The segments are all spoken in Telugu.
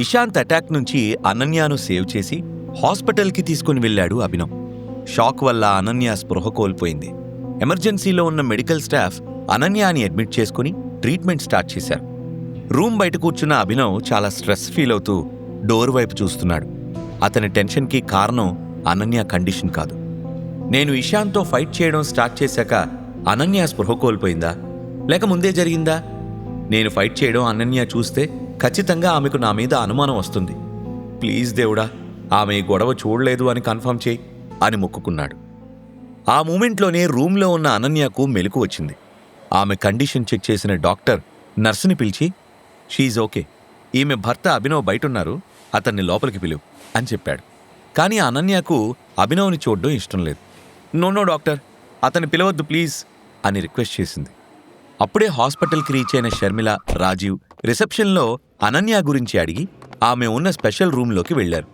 ఇషాంత్ అటాక్ నుంచి అనన్యాను సేవ్ చేసి హాస్పిటల్కి తీసుకుని వెళ్ళాడు అభినవ్. షాక్ వల్ల అనన్య స్పృహ కోల్పోయింది. ఎమర్జెన్సీలో ఉన్న మెడికల్ స్టాఫ్ అనన్యాని అడ్మిట్ చేసుకుని ట్రీట్మెంట్ స్టార్ట్ చేశారు. రూమ్ బయట కూర్చున్న అభినవ్ చాలా స్ట్రెస్ ఫీల్ అవుతూ డోర్ వైపు చూస్తున్నాడు. అతని టెన్షన్కి కారణం అనన్య కండిషన్ కాదు. నేను ఇషాంత్తో ఫైట్ చేయడం స్టార్ట్ చేశాక అనన్య స్పృహ కోల్పోయిందా? లేక ముందే జరిగిందా? నేను ఫైట్ చేయడం అనన్య చూస్తే ఖచ్చితంగా ఆమెకు నా మీద అనుమానం వస్తుంది. ప్లీజ్ దేవుడా ఆమె ఈ గొడవ చూడలేదు అని కన్ఫర్మ్ చేయి అని మొక్కుకున్నాడు. ఆ మూమెంట్లోనే రూమ్లో ఉన్న అనన్యకు మెలకు వచ్చింది. ఆమె కండిషన్ చెక్ చేసిన డాక్టర్ నర్సుని పిలిచి షీజ్ ఓకే. ఈమె భర్త అభినవ్ బయటున్నారు అతన్ని లోపలికి పిలువు అని చెప్పాడు. కానీ అనన్యకు అభినవ్ని చూడడం ఇష్టం లేదు. నో నో డాక్టర్ అతన్ని పిలవద్దు ప్లీజ్ అని రిక్వెస్ట్ చేసింది. అప్పుడే హాస్పిటల్కి రీచ్ అయిన షర్మిల రాజీవ్ రిసెప్షన్లో అనన్య గురించి అడిగి ఆమె ఉన్న స్పెషల్ రూమ్లోకి వెళ్ళారు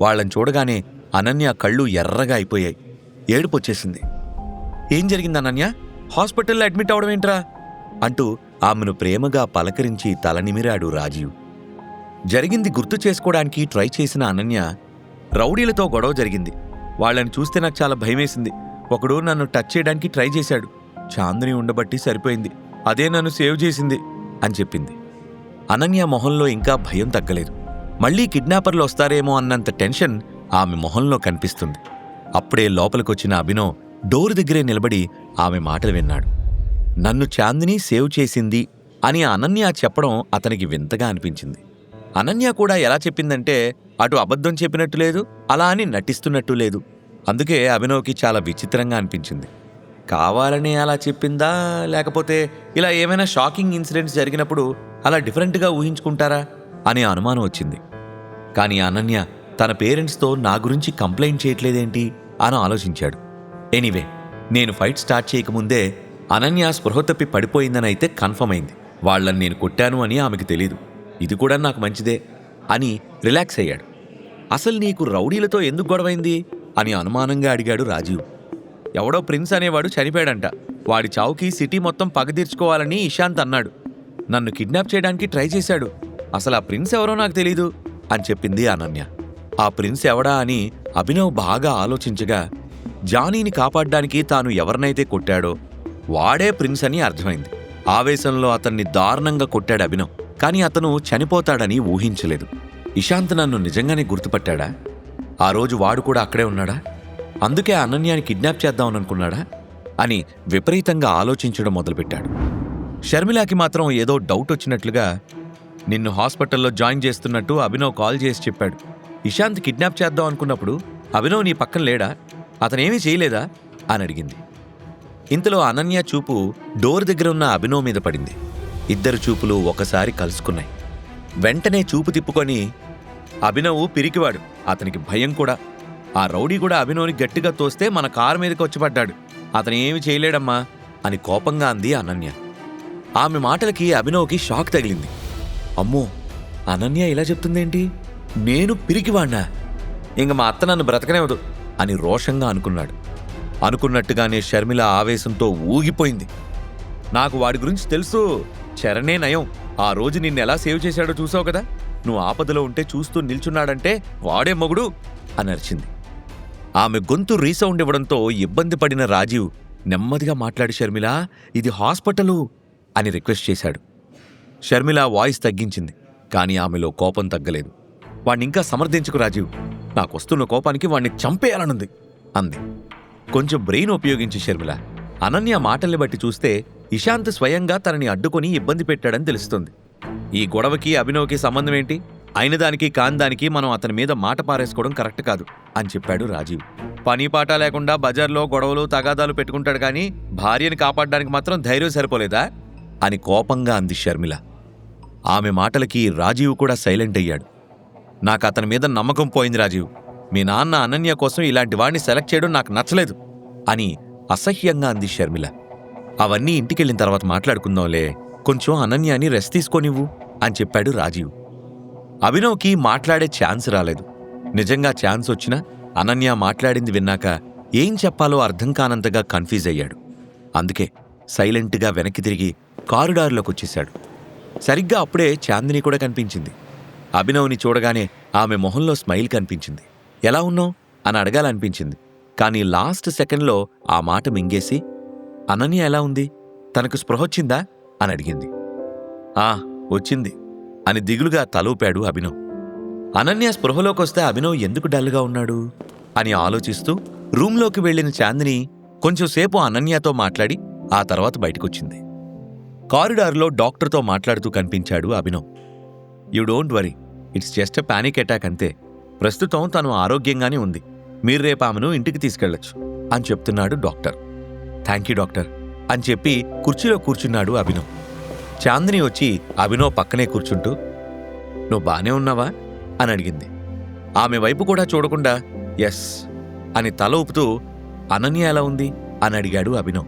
వాళ్ళని చూడగానే అనన్య కళ్ళు ఎర్రగా అయిపోయాయి. ఏడుపొచ్చేసింది ఏం జరిగింది అనన్య? హాస్పిటల్లో అడ్మిట్ అవడం ఏంట్రా? అంటూ ఆమెను ప్రేమగా పలకరించి తలనిమిరాడు రాజీవ్. జరిగింది గుర్తు చేసుకోవడానికి ట్రై చేసిన అనన్య రౌడీలతో గొడవ జరిగింది. వాళ్ళని చూస్తే నాకు చాలా భయమేసింది. ఒకడు నన్ను టచ్ చేయడానికి ట్రై చేశాడు. చాందిని ఉండబట్టి సరిపోయింది. అదే నన్ను సేవ్ చేసింది అని చెప్పింది. అనన్య మొహంలో ఇంకా భయం తగ్గలేదు. మళ్ళీ కిడ్నాపర్లు వస్తారేమో అన్నంత టెన్షన్ ఆమె మొహంలో కనిపిస్తుంది. అప్పుడే లోపలికొచ్చిన అభినవ్ డోర్ దగ్గరే నిలబడి ఆమె మాటలు విన్నాడు. నన్ను చాందిని సేవ్ చేసింది అని అనన్య చెప్పడం అతనికి వింతగా అనిపించింది. అనన్య కూడా ఎలా చెప్పిందంటే అటు అబద్ధం చెప్పినట్టు లేదు అలా అని నటిస్తున్నట్టు లేదు. అందుకే అభినవ్కి చాలా విచిత్రంగా అనిపించింది. కావాలని అలా చెప్పిందా? లేకపోతే ఇలా ఏమైనా షాకింగ్ ఇన్సిడెంట్స్ జరిగినప్పుడు అలా డిఫరెంట్గా ఊహించుకుంటారా? అనే అనుమానం వచ్చింది. కానీ అనన్య తన పేరెంట్స్తో నా గురించి కంప్లైంట్ చేయట్లేదేంటి? అని ఆలోచించాడు. ఎనీవే నేను ఫైట్ స్టార్ట్ చేయకముందే అనన్య స్పృహ తప్పి పడిపోయిందని అయితే కన్ఫర్మ్ అయింది. వాళ్ళని నేను కొట్టాను అని ఆమెకు తెలీదు. ఇది కూడా నాకు మంచిదే అని రిలాక్స్ అయ్యాడు. అసలు నీకు రౌడీలతో ఎందుకు గొడవైంది? అని అనుమానంగా అడిగాడు రాజీవ్. ఎవడో ప్రిన్స్ అనేవాడు చనిపోయాడంట. వాడి చావుకి సిటీ మొత్తం పగదీర్చుకోవాలని ఇషాంత్ అన్నాడు. నన్ను కిడ్నాప్ చేయడానికి ట్రై చేశాడు. అసలు ఆ ప్రిన్స్ ఎవరో నాకు తెలీదు అని చెప్పింది అనన్య. ఆ ప్రిన్స్ ఎవడా అని అభినవ్ బాగా ఆలోచించగా జానీని కాపాడ్డానికి తాను ఎవరినైతే కొట్టాడో వాడే ప్రిన్స్ అని అర్థమైంది. ఆవేశంలో అతన్ని దారుణంగా కొట్టాడు అభినవ్ కానీ అతను చనిపోతాడని ఊహించలేదు. ఇషాంత్ నన్ను నిజంగానే గుర్తుపట్టాడా? ఆ రోజు వాడు కూడా అక్కడే ఉన్నాడా? అందుకే అనన్యాని కిడ్నాప్ చేద్దామని అనుకున్నాడా అని విపరీతంగా ఆలోచించడం మొదలుపెట్టాడు. షర్మిలాకి మాత్రం ఏదో డౌట్ వచ్చినట్లుగా నిన్ను హాస్పిటల్లో జాయిన్ చేస్తున్నట్టు అభినవ్ కాల్ చేసి చెప్పాడు. ఇషాంత్ కిడ్నాప్ చేద్దాం అనుకున్నప్పుడు అభినవ్ నీ పక్కన లేడా? అతనేమీ చేయలేదా? అని అడిగింది. ఇంతలో అనన్య చూపు డోర్ దగ్గర ఉన్న అభినవ్ మీద పడింది. ఇద్దరు చూపులు ఒకసారి కలుసుకున్నాయి. వెంటనే చూపు తిప్పుకొని అభినవ్ పిరికివాడు. అతనికి భయం కూడా. ఆ రౌడీ కూడా అభినవ్ని గట్టిగా తోస్తే మన కారు మీదకి వచ్చి పడ్డాడు. అతను ఏమి చేయలేడమ్మా అని కోపంగా అంది అనన్య. ఆమె మాటలకి అభినవ్కి షాక్ తగిలింది. అమ్మో అనన్య ఇలా చెప్తుందేంటి? నేను పిరికివాణ్ణా? ఇంక మా అత్త నన్ను బ్రతకనేవదు అని రోషంగా అనుకున్నాడు. అనుకున్నట్టుగానే షర్మిల ఆవేశంతో ఊగిపోయింది. నాకు వాడి గురించి తెలుసు. చరణే నయం. ఆ రోజు నిన్నెలా సేవ్ చేశాడో చూసావు కదా? నువ్వు ఆపదలో ఉంటే చూస్తూ నిల్చున్నాడంటే వాడే మొగుడు అని అరిచింది. ఆమె గొంతు రీసౌండ్ ఇవ్వడంతో ఇబ్బంది పడిన రాజీవ్ నెమ్మదిగా మాట్లాడి షర్మిల ఇది హాస్పిటలు అని రిక్వెస్ట్ చేశాడు. షర్మిల వాయిస్ తగ్గించింది కానీ ఆమెలో కోపం తగ్గలేదు. వాణ్ణి ఇంకా సమర్థించుకు రాజీవ్. నాకొస్తున్న కోపానికి వాణ్ణి చంపేయాలనుంది అంది. కొంచెం బ్రెయిన్ ఉపయోగించి షర్మిల. అనన్య మాటల్ని బట్టి చూస్తే ఇషాంత్ స్వయంగా తనని అడ్డుకొని ఇబ్బంది పెట్టాడని తెలుస్తుంది. ఈ గొడవకి అభినవ్కి సంబంధం ఏంటి? అయిన దానికి కాని దానికి మనం అతని మీద మాట పారేసుకోవడం కరెక్ట్ కాదు అని చెప్పాడు రాజీవ్. పని పాట లేకుండా బజార్లో గొడవలు తగాదాలు పెట్టుకుంటాడు కానీ భార్యని కాపాడడానికి మాత్రం ధైర్యం సరిపోలేదా? అని కోపంగా అంది షర్మిల. ఆమె మాటలకి రాజీవ్ కూడా సైలెంట్ అయ్యాడు. నాకు అతని మీద నమ్మకం పోయింది రాజీవ్. మీ నాన్న అనన్య కోసం ఇలాంటి వాడిని సెలెక్ట్ చేయడం నాకు నచ్చలేదు అని అసహ్యంగా అంది షర్మిల. అవన్నీ ఇంటికెళ్ళిన తర్వాత మాట్లాడుకుందాంలే కొంచెం అనన్యాని రెస్ట్ తీసుకోనివ్వు అని చెప్పాడు రాజీవ్. అభినవ్కి మాట్లాడే ఛాన్స్ రాలేదు. నిజంగా ఛాన్స్ వచ్చినా అనన్య మాట్లాడింది విన్నాక ఏం చెప్పాలో అర్థం కానంతగా కన్ఫ్యూజ్ అయ్యాడు. అందుకే సైలెంట్గా వెనక్కి తిరిగి కారిడార్లోకి వచ్చేశాడు సరిగ్గా అప్పుడే చాందిని కూడా కనిపించింది. అభినవ్ని చూడగానే ఆమె మొహంలో స్మైల్ కనిపించింది. ఎలా ఉన్నావు? అని అడగాలనిపించింది. కానీ లాస్ట్ సెకండ్లో ఆ మాట మింగేసి అనన్య ఎలా ఉంది? తనకు స్పృహొచ్చిందా అని అడిగింది. ఆ వచ్చింది. అని దిగులుగా తలూపాడు అభినవ్. అనన్య స్పృహలోకొస్తే అభినవ్ ఎందుకు డల్గా ఉన్నాడు? అని ఆలోచిస్తూ రూంలోకి వెళ్ళిన చాందిని కొంచెంసేపు అనన్యతో మాట్లాడి ఆ తర్వాత బయటకొచ్చింది. కారిడార్లో డాక్టర్తో మాట్లాడుతూ కనిపించాడు Abhinav. You don't worry. It's just panic attack అంతే. ప్రస్తుతం తను ఆరోగ్యంగానే ఉంది. మీరు రేపు ఆమెను ఇంటికి తీసుకెళ్ళొచ్చు అని చెప్తున్నాడు డాక్టర్. థ్యాంక్ యూ డాక్టర్ అని చెప్పి కుర్చీలో కూర్చున్నాడు అభినవ్. చాందిని వచ్చి అభినవ్ పక్కనే కూర్చుంటూ నువ్వు బానే ఉన్నావా? అని అడిగింది. ఆమె వైపు కూడా చూడకుండా ఎస్ అని తల ఊపుతూ అనన్య ఎలా ఉంది? అని అడిగాడు అభినవ్.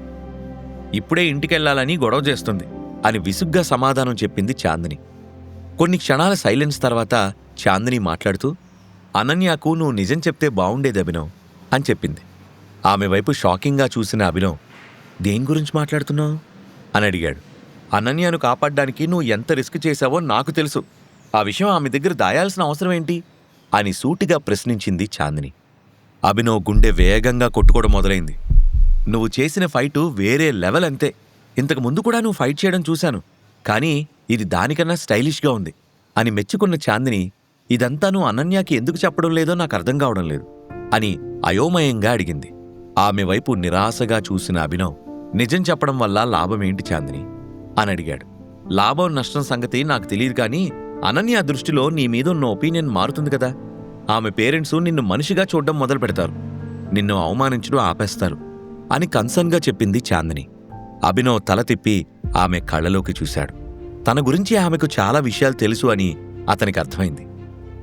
ఇప్పుడే ఇంటికెళ్ళాలని గొడవ చేస్తుంది అని విసుగ్గా సమాధానం చెప్పింది చాందిని. కొన్ని క్షణాల సైలెన్స్ తర్వాత చాందిని మాట్లాడుతూ అనన్యకు నువ్వు నిజం చెప్తే బావుండేది అభినవ్ అని చెప్పింది. ఆమె వైపు షాకింగ్గా చూసిన అభినవ్ దేని గురించి మాట్లాడుతున్నావు? అని అడిగాడు. అనన్యను కాపాడ్డానికి నువ్వు ఎంత రిస్క్ చేశావో నాకు తెలుసు. ఆ విషయం ఆమె దగ్గర దాయాల్సిన అవసరం ఏంటి? అని సూటిగా ప్రశ్నించింది చాందిని. అభినవ్ గుండె వేగంగా కొట్టుకోవడం మొదలైంది. నువ్వు చేసిన ఫైటు వేరే లెవెల్ అంతే. ఇంతకు ముందు కూడా నువ్వు ఫైట్ చేయడం చూశాను. కానీ ఇది దానికన్నా స్టైలిష్గా ఉంది అని మెచ్చుకున్న చాందిని ఇదంతా నువ్వు అనన్యాకి ఎందుకు చెప్పడం లేదో నాకు అర్థం కావడం లేదు అని అయోమయంగా అడిగింది. ఆమె వైపు నిరాశగా చూసిన అభినవ్ నిజం చెప్పడం వల్ల లాభమేంటి చాందిని? అని అడిగాడు. లాభం నష్టం సంగతి నాకు తెలియదు కానీ అనన్య దృష్టిలో నీ మీద ఉన్న ఒపీనియన్ మారుతుంది కదా. ఆమె పేరెంట్స్ నిన్ను మనిషిగా చూడడం మొదలు పెడతారు. నిన్ను అవమానించడం ఆపేస్తారు అని కన్సర్న్గా చెప్పింది చాందిని. అభినవ్ తల తిప్పి ఆమె కళ్ళలోకి చూశాడు. తన గురించి ఆమెకు చాలా విషయాలు తెలుసు అని అతనికి అర్థమైంది.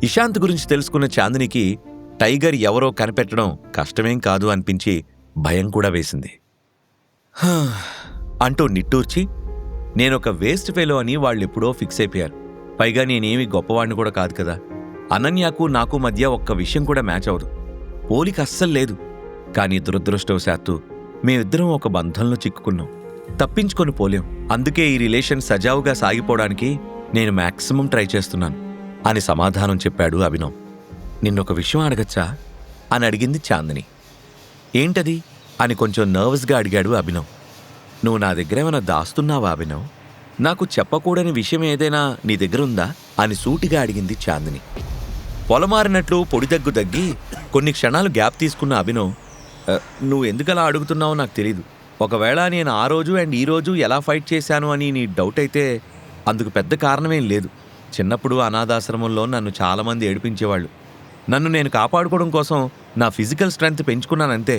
ఇషాంత్ గురించి తెలుసుకున్న చాందినికి టైగర్ ఎవరో కనిపెట్టడం కష్టమేం కాదు అనిపించి భయం కూడా వేసింది. అంటూ నిట్టూర్చి నేనొక వేస్ట్ ఫెలో అని వాళ్ళెప్పుడో ఫిక్స్ అయిపోయారు. పైగా నేనేమి గొప్పవాడిని కూడా కాదు కదా. అనన్యకు నాకు మధ్య ఒక్క విషయం కూడా మ్యాచ్ అవదు పోలిక అస్సలు లేదు. కానీ దురదృష్టవశాత్తు మేమిద్దరం ఒక బంధంలో చిక్కుకున్నాం. తప్పించుకొని పోలేం. అందుకే ఈ రిలేషన్ సజావుగా సాగిపోవడానికి నేను మాక్సిమం ట్రై చేస్తున్నాను అని సమాధానం చెప్పాడు అభినవ్. నిన్నొక విషయం అడగచ్చా? అని అడిగింది చాందిని. ఏంటది? అని కొంచెం నర్వస్గా అడిగాడు అభినవ్. నువ్వు నా దగ్గర ఏమైనా దాస్తున్నావా అభినవ్? నాకు చెప్పకూడని విషయం ఏదైనా నీ దగ్గర ఉందా అని సూటిగా అడిగింది చాందిని. పొలమారినట్లు పొడి దగ్గు తగ్గి కొన్ని క్షణాలు గ్యాప్ తీసుకున్న అభినవ్ నువ్వు ఎందుకలా అడుగుతున్నావో నాకు తెలీదు. ఒకవేళ నేను ఆ రోజు అండ్ ఈ రోజు ఎలా ఫైట్ చేశాను అని నీ డౌట్ అయితే అందుకు పెద్ద కారణమేం లేదు. చిన్నప్పుడు అనాథాశ్రమంలో నన్ను చాలామంది ఏడిపించేవాళ్ళు. నన్ను నేను కాపాడుకోవడం కోసం నా ఫిజికల్ స్ట్రెంగ్త్ పెంచుకున్నానంతే.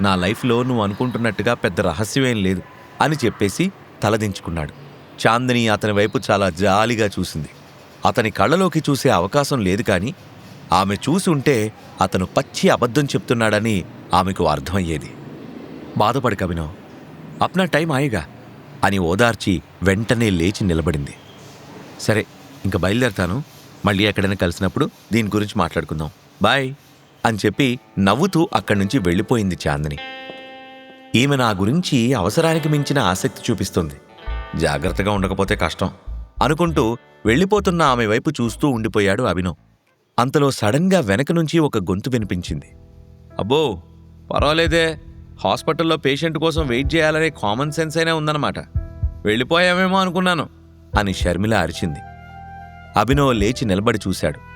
నా లైఫ్లో నువ్వు అనుకుంటున్నట్టుగా పెద్ద రహస్యమేం లేదు. అని చెప్పేసి తలదించుకున్నాడు. చాందిని అతని వైపు చాలా జాలిగా చూసింది. అతని కళ్ళలోకి చూసే అవకాశం లేదు కానీ ఆమె చూసి ఉంటే అతను పచ్చి అబద్ధం చెప్తున్నాడని ఆమెకు అర్థమయ్యేది. బాధపడక అభినవ్ అప్నా టైం ఆయేగా అని ఓదార్చి వెంటనే లేచి నిలబడింది. సరే ఇంక బయలుదేరతాను. మళ్ళీ ఎక్కడైనా కలిసినప్పుడు దీని గురించి మాట్లాడుకుందాం. బాయ్ అని చెప్పి నవ్వుతూ అక్కడి నుంచి వెళ్ళిపోయింది చాందిని. ఈమె నా గురించి అవసరానికి మించిన ఆసక్తి చూపిస్తుంది. జాగ్రత్తగా ఉండకపోతే కష్టం అనుకుంటూ వెళ్ళిపోతున్న ఆమె వైపు చూస్తూ ఉండిపోయాడు అభినవ్. అంతలో సడన్గా వెనక నుంచి ఒక గొంతు వినిపించింది. అబ్బో పర్వాలేదే. హాస్పిటల్లో పేషెంట్ కోసం వెయిట్ చేయాలనే కామన్ సెన్స్ అయినా ఉందన్నమాట. వెళ్ళిపోయామేమో అనుకున్నాను అని షర్మిల అరిచింది. అభినవ్ లేచి నిలబడి చూశాడు.